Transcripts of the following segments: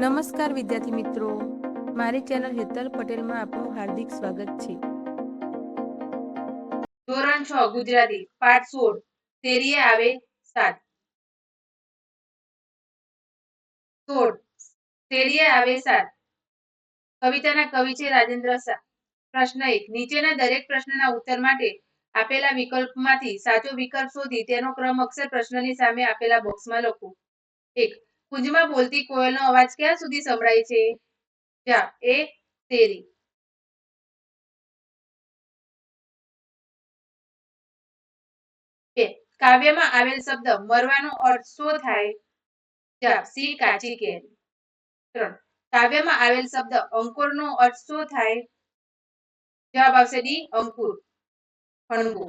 નમસ્કાર વિદ્યાર્થી મિત્રો. મારી ચેનલ હેતલ પટેલમાં આપનું હાર્દિક સ્વાગત છે. ધોરણ છ, ગુજરાતી, પાઠ સોળ, તેરીએ આવે સાત. સોળ, તેરીએ આવે સાત. કવિતાના કવિ છે રાજેન્દ્ર શાહ. પ્રશ્ન એક, નીચેના દરેક પ્રશ્નના ઉત્તર માટે આપેલા વિકલ્પમાંથી સાચો વિકલ્પ શોધી તેનો ક્રમ અક્ષર પ્રશ્નની સામે આપેલા બોક્સમાં લખો. એક કુંજમાં બોલતી કોયલનો અવાજ ક્યાં સુધી સંભળાય છે? જા, એ તેરી. કાવ્યમાં આવેલ શબ્દ મરવાનો અર્થ શું થાય? જા, સી, કાચી કેરી. ત્રણ, કાવ્યમાં આવેલ શબ્દ અંકુરનો અર્થ શું થાય? જવાબ આવશે ડી, અંકુર. ફણગો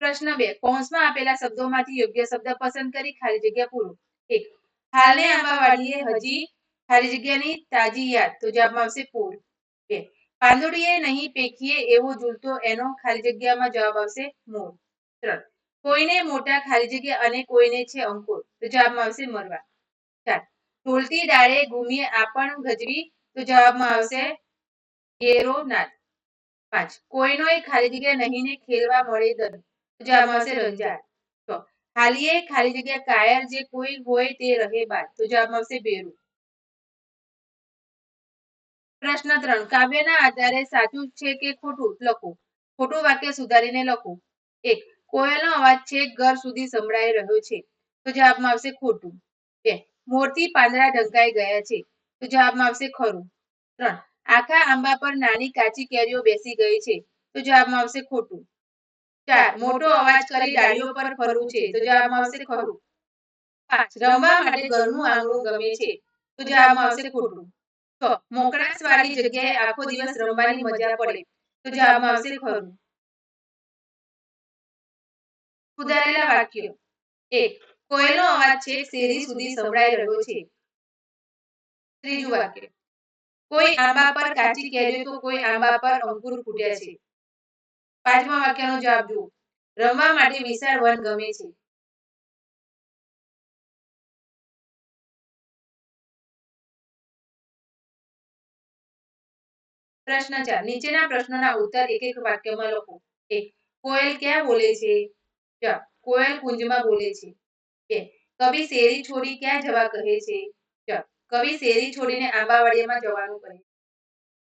પ્રશ્ન બે. કૌંસમાં આપેલા શબ્દોમાંથી યોગ્ય શબ્દ પસંદ કરી ખાલી જગ્યા પૂરો. એક. હાલને આંબાવાડીએ હજી ખાલી જગ્યાની તાજી યાદ. તો જવાબમાં આવશે પૂર. બે. પાંદોડીએ નહીં પેખીએ એવો ઝૂલતો એનો ખાલી જગ્યામાં જવાબ આવશે મૂળ. ત્રણ. કોઈને મોટા ખાલી જગ્યા અને કોઈને છે અંકુર. તો જવાબમાં આવશે મરવા. ચાર. ઢોલતી ડાળે ઘૂમીએ આપણ ગજવી. તો જવાબમાં આવશે ગેરો નાદ. પાંચ. કોઈનો ખાલી જગ્યા નહીં ને ખેલવા મળે દર તો જવાબમાં આવશે રંજાડ છ હાલીએ ખાલી જગ્યા કાયર જે કોઈ હોય તે રહે બાદ. તો જવાબ આવશે બેરું. પ્રશ્ન ત્રણ. કાવ્યના આધારે સાચું છે કે ખોટું? લખો. ખોટું વાક્ય સુધારીને લખો. એક. કોયલનો અવાજ છે, ઘર સુધી સંભળાઈ રહ્યો છે. તો જવાબમાં આવશે ખોટું. બે. મોરથી પાંદડા ઢંકાઈ ગયા છે. તો જવાબમાં આવશે ખરું. ત્રણ. આખા આંબા પર નાની કાચી કેરીઓ બેસી ગઈ છે. તો જવાબમાં આવશે ખોટું. ચાર મોટો અવાજ કરી ડાળીઓ પર ફરવું છે તો જવાબમાં આવશે ખરું પાંચ રમવા માટે ઘરનું આંગણું ગમે છે તો જવાબમાં આવશે ખોટું. છ મોકળાશ વાળી જગ્યાએ આખો દિવસ રમવાની મજા પડે તો જવાબમાં આવશે ખરું સુધારેલા વાક્યો. એક કોયલનો અવાજ છે શેરી સુધી સંભળાઈ રહ્યો છે. ત્રીજું વાક્ય. કોઈ આંબા પર કાચી કેરીઓ તો કોઈ આંબા પર અંકુર ફૂટ્યા છે. પાંચમા વાક્યનો જવાબ જુઓ. રમવા માટે વિશાળ વન ગમે છે. પ્રશ્ન ચાર. નીચેના પ્રશ્નોના ઉત્તર એક એક વાક્યમાં લખો. એક કોયલ ક્યાં બોલે છે? જવાબ કોયલ કુંજમાં બોલે છે. બે. કવિ શેરી છોડી ક્યાં જવા કહે છે? જવાબ કવિ શેરી છોડીને આંબાવાડીયામાં જવાનું કહે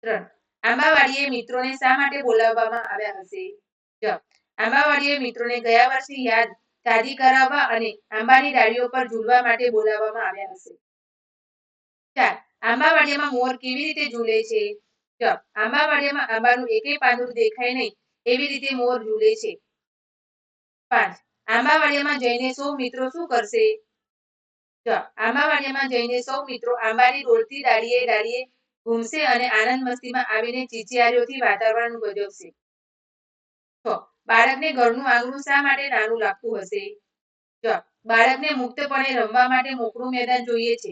ત્રણ. આંબાવાડીએ મિત્રોને શા માટે બોલાવવામાં આવ્યા હશે? આંબાવાડીએ મિત્રોને ગયા વર્ષની યાદ તાજી કરાવવા અને આંબાની ડાળીઓ પર ઝૂલવા માટે બોલાવવામાં આવ્યા હશે. ચાર આંબાવાડીયામાં મોર કેવી રીતે ઝૂલે છે? આંબાવાડીયામાં આંબાનું એકેય પાંદડું દેખાય નહીં એવી રીતે મોર ઝૂલે છે. પાંચ. આંબાવાડીયામાં જઈને સૌ મિત્રો શું કરશે? જવાબ આંબાવાડીયામાં જઈને સૌ મિત્રો આંબાની ડોળતી ડાળીએ ડાળીએ ઘૂમશે અને આનંદ મસ્તીમાં આવીને ચીચિયારીઓથી વાતાવરણ ગજવશે છ. બાળકને ઘરનું આંગણું શા માટે નાનું લાગતું હશે? જવાબ બાળકને મુક્તપણે રમવા માટે મોકળું મેદાન જોઈએ છે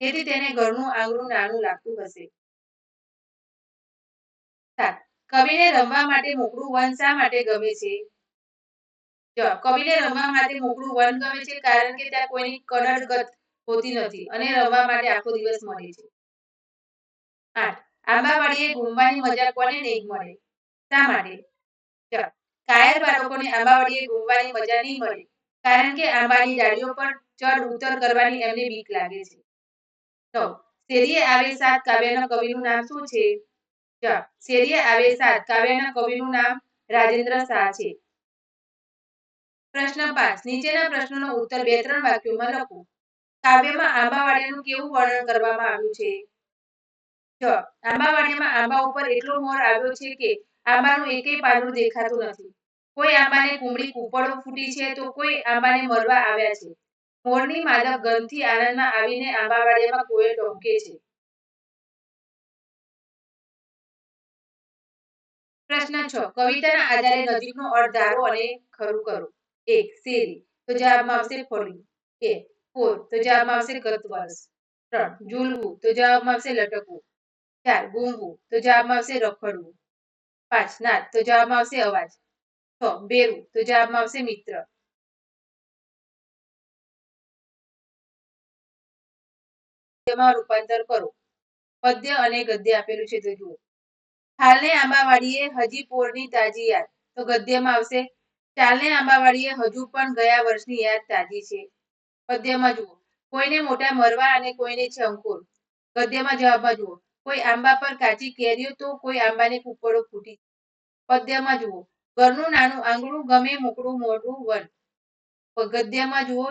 તેથી તેને ઘરનું આંગણું નાનું લાગતું હશે. કવિને રમવા માટે મોકળું વન શા માટે ગમે છે? જવાબ કવિને રમવા માટે મોકળું વન ગમે છે કારણ કે ત્યાં કોઈની કનડગત હોતી નથી અને રમવા માટે આખો દિવસ મળે છે. આઠ. આંબાવાડીએ ઘૂમવાની મજા કોને નહીં મળે? શા માટે? કાયર બાળકોને આંબાવાડીએ ઘૂમવાની મજા નહીં મળે, કારણ કે આંબાની ડાળીઓ પર ચડ ઉતર કરવાની એમને બીક લાગે છે. તો શેરીએ આવે સાત કાવ્યના કવિનું નામ શું છે? શેરીએ આવે સાત કાવ્યના કવિનું નામ રાજેન્દ્ર શાહ છે. પ્રશ્ન પાંચ. નીચેના પ્રશ્નોનો ઉત્તર બે ત્રણ વાક્યોમાં લખો. કાવ્યમાં આંબાવાડીનું કેવું વર્ણન કરવામાં આવ્યું છે? પ્રશ્ન છ, કવિતાના આધારે નજીકનો અર્થ ધારો અને ખરું કરો. એક, શેરી, તો જવાબમાં આવશે ફળી બે કોર તો જવાબમાં આવશે ગત વર્ષ. ત્રણ, ઝૂલવું, તો જવાબમાં આવશે લટકવું. ચાર ગુમવું તો જવાબમાં આવશે રખડવું. પાંચ, નાદ, તો જવાબમાં આવશે અવાજ. છ, બેરું, તો જવાબમાં આવશે મિત્ર. રૂપાંતર કરો. પદ્ય અને ગદ્ય આપેલું છે, તો જુઓ. હાલને આંબાવાડીએ હજી પોરની તાજી યાદ. તો ગદ્યમાં આવશે, ચાલને આંબાવાડીએ હજુ પણ ગયા વર્ષની યાદ તાજી છે. પદ્યમાં જુઓ, કોઈને મોટા મરવા અને કોઈને છે ગદ્યમાં જવાબમાં જુઓ કોઈ આંબા પર કાચી કેરીઓ તો કોઈ આંબાને કુપળો ફૂટી પદ્યમાં જુઓ. ઘરનું નાનું આંગણું ગમે મોકળું મોટું વન. ગદ્યમાં જુઓ,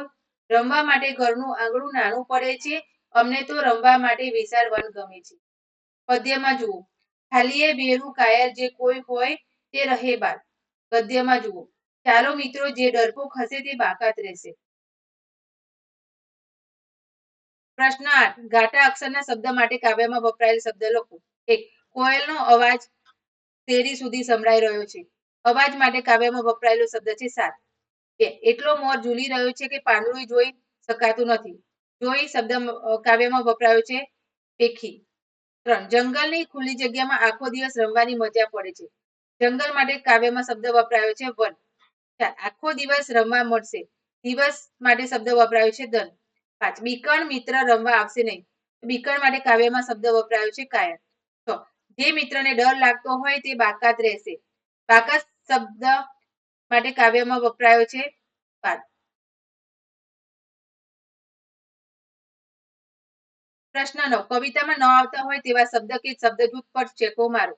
રમવા માટે ઘરનું આંગણું નાનું પડે છે, અમને તો રમવા માટે વિશાળ વન ગમે છે. પદ્યમાં જુઓ, ખાલીએ બેરું કાયર જે કોઈ હોય તે રહે બાર. ગદ્યમાં જુઓ, ચાલો મિત્રો જે ડરપોક હશે તે બાકાત રહેશે. પ્રશ્ન આઠ ઘાટા અક્ષરના શબ્દ માટે કાવ્યમાં વપરાયેલ શબ્દ લખો. એક, કોયલનો અવાજ શેરી સુધી સંભળાઈ રહ્યો છે. અવાજ માટે કાવ્યમાં વપરાયેલો શબ્દ છે સાત. બે એટલો મોર ઝૂલી રહ્યો છે કે પાંદડું જોઈ શકાતું નથી. જોઈ શબ્દ કાવ્યમાં વપરાયો છે. પેખી ત્રણ, જંગલની ખુલ્લી જગ્યામાં આખો દિવસ રમવાની મજા પડે છે. જંગલ માટે કાવ્યમાં શબ્દ વપરાયો છે વન. ચાર, આખો દિવસ રમવા મળશે. દિવસ માટે શબ્દ વપરાયો છે ધન. પાંચ. બીકણ મિત્ર રમવા આવશે નહીં. બીકણ માટે કાવ્યમાં શબ્દ વપરાયો છે કાયર. છ. જે મિત્રને ડર લાગતો હોય તે બાકાત રહેશે. બાકાત શબ્દ માટે કાવ્યમાં વપરાયો છે બાદ પ્રશ્ન નવ. કવિતામાં ન આવતા હોય તેવા શબ્દ કે શબ્દ જૂથ પર ચેકો મારો.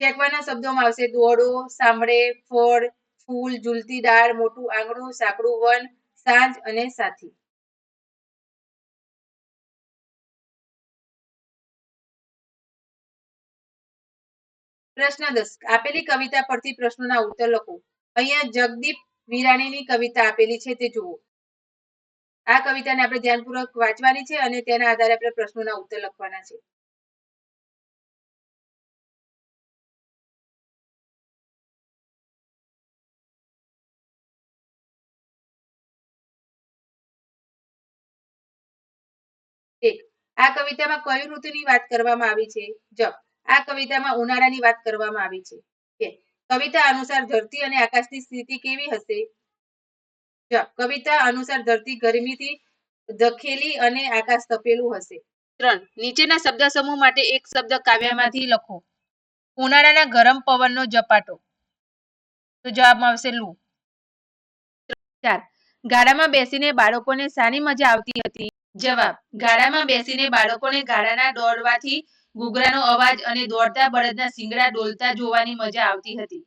ચેકવાના શબ્દોમાં આવશે દોડો, સાંભળે, ફળ, ફૂલ, ઝૂલતી ડાળ મોટું આંગણું, સાંકડું વન સાંજ અને સાથી. પ્રશ્ન દસ. આપેલી કવિતા પરથી પ્રશ્નોના ઉત્તર લખો. અહીંયા જગદીપ વિરાણીની કવિતા આપેલી છે તે જુઓ. આ કવિતાને આપણે ધ્યાનપૂર્વક વાંચવાની છે અને તેના આધારે આપણે પ્રશ્નોના ઉત્તર લખવાના છે. આ કવિતામાં કઈ ઋતુની વાત કરવામાં આવી છે? જો આ કવિતામાં ઉનાળાની વાત કરવામાં આવી છે. કવિતા અનુસાર ધરતી અને આકાશની સ્થિતિ કેવી હશે? કવિતા અનુસાર ધરતી ગરમીથી ધખેલી અને આકાશ તપેલું હશે. ત્રણ. નીચેના શબ્દ સમૂહ માટે એક શબ્દ કાવ્યમાંથી લખો. ઉનાળાના ગરમ પવનનો જપાટો તો જવાબમાં આવશે લૂ. ચાર. ગાડામાં બેસીને બાળકોને સાની મજા આવતી હતી? જવાબ ગાડામાં બેસીને બાળકોને ગાડાના દોડવાથી ઘૂઘરાનો અવાજ અને દોડતા બળદના સિંગડા ડોલતા જોવાની મજા આવતી હતી.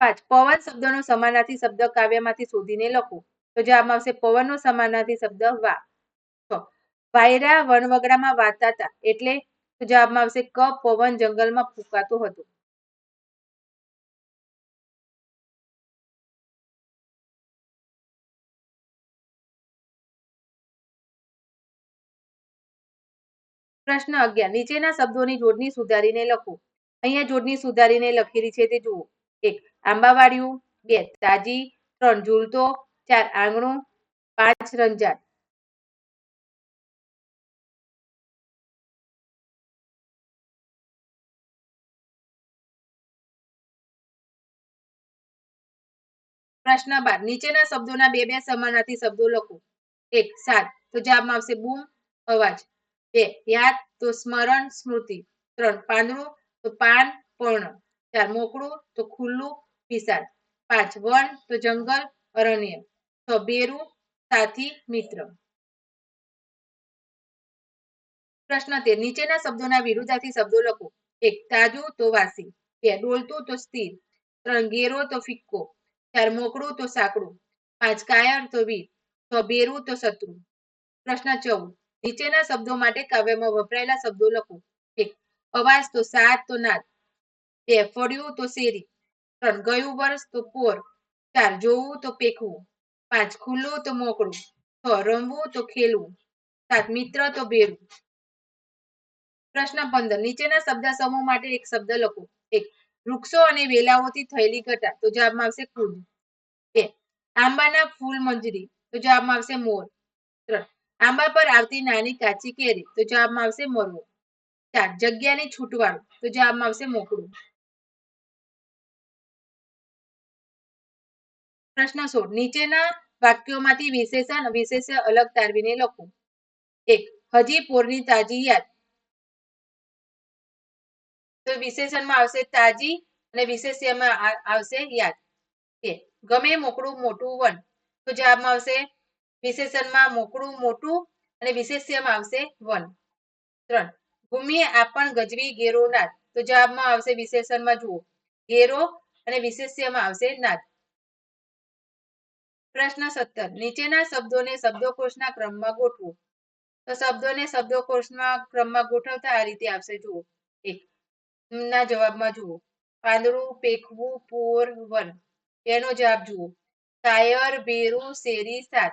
પાંચ, પવન શબ્દનો સમાનાર્થી શબ્દ કાવ્યમાંથી શોધીને લખો. તો જવાબ આવશે, પવનનો સમાનાર્થી શબ્દ વા. છ, વાયરા વનવગડામાં વાતા હતા એટલે જવાબમાં આવશે, ક, પવન જંગલમાં ફૂંકાતો હતો. પ્રશ્ન અગિયાર. નીચેના શબ્દોની જોડણી સુધારીને લખો. અહીંયા જોડણી સુધારીને લખેલી છે તે જુઓ. એક, આંબાવાડિયું. બે, તાજી. ત્રણ, ઝૂલતો. ચાર, આંગણું. પાંચ, રંજાટ. પ્રશ્ન બાર. નીચેના શબ્દોના બે બે સમાનાર્થી શબ્દો લખો. એક, સાત. તો જવાબમાં આવશે બૂમ. અવાજ. બે યાદ તો સ્મરણ સ્મૃતિ. ત્રણ, પાંદડું તો પાન, પર્ણ. ચાર, મોકળું તો ખુલ્લું, વિશાળ. પાંચ, વન તો જંગલ, અરણ્ય. છ, બેરું, સાથી, મિત્ર. પ્રશ્ન તેર, નીચેના શબ્દોના વિરુદ્ધાર્થી શબ્દો લખો. એક, તાજું તો વાસી. બે, ડોલતું તો સ્થિર. ત્રણ, ગેરો તો ફિક્કો. ચાર, મોકળું તો સાંકડું. પાંચ, કાયર તો વીર. છ, બેરું તો શત્રુ. પ્રશ્ન ચૌદ નીચેના શબ્દો માટે કાવ્યમાં વપરાયેલા શબ્દો લખો. એક, અવાજ તો સાત તો નાદ. બે, ફળ્યું તો શેરી. ત્રણ, ગયું વર્ષ તો પોર. ચાર, જોવું તો પેખવું. પાંચ, ખુલ્લું તો મોકળું. છ, રમવું તો ખેલવું. સાત, મિત્ર તો બેરું પ્રશ્ન પંદર, નીચેના શબ્દ સમૂહ માટે એક શબ્દ લખો. એક, વૃક્ષો અને વેલાઓથી થયેલી ઘટા. તો જવાબમાં આવશે કુંડ. બે, આંબાના ફૂલ મંજરી. તો જવાબમાં આવશે મોર. ત્રણ આંબા પર આવતી નાની કાચી કેરી, તો જવાબમાં આવશે મોરવો. ચાર જગ્યાને છૂટવાળું તો જવાબમાં આવશે મોકળું. પ્રશ્ન સોળ, નીચેના વાક્યોમાંથી વિશેષણ, વિશેષ અલગ તારવીને લખો. એક, હજી પોરની તાજી યાદ. તો વિશેષણમાં આવશે તાજી અને વિશેષમાં આવશે યાદ. બે, ગમે મોકળું, મોટું વન, તો જવાબમાં આવશે વિશેષણમાં મોકળું, મોટું અને વિશેષ્યમાં આવશે વન. ત્રણ, ભૂમિએ આપણ ગજવી ગેરો નાદ. તો જવાબમાં આવશે વિશેષણમાં જુઓ. ગેરો અને વિશેષ્યમાં આવશે નાદ. પ્રશ્ન સત્તર, નીચેના શબ્દોને શબ્દકોશના ક્રમમાં ગોઠવો. તો શબ્દોને શબ્દકોશના ક્રમમાં ગોઠવતા આ રીતે આવશે, જુઓ. એક, ના જવાબમાં જુઓ. પાંદડું પેખવું, પોર, વન. એનો જવાબ જુઓ. શાયર બેરું શેરી, સાત.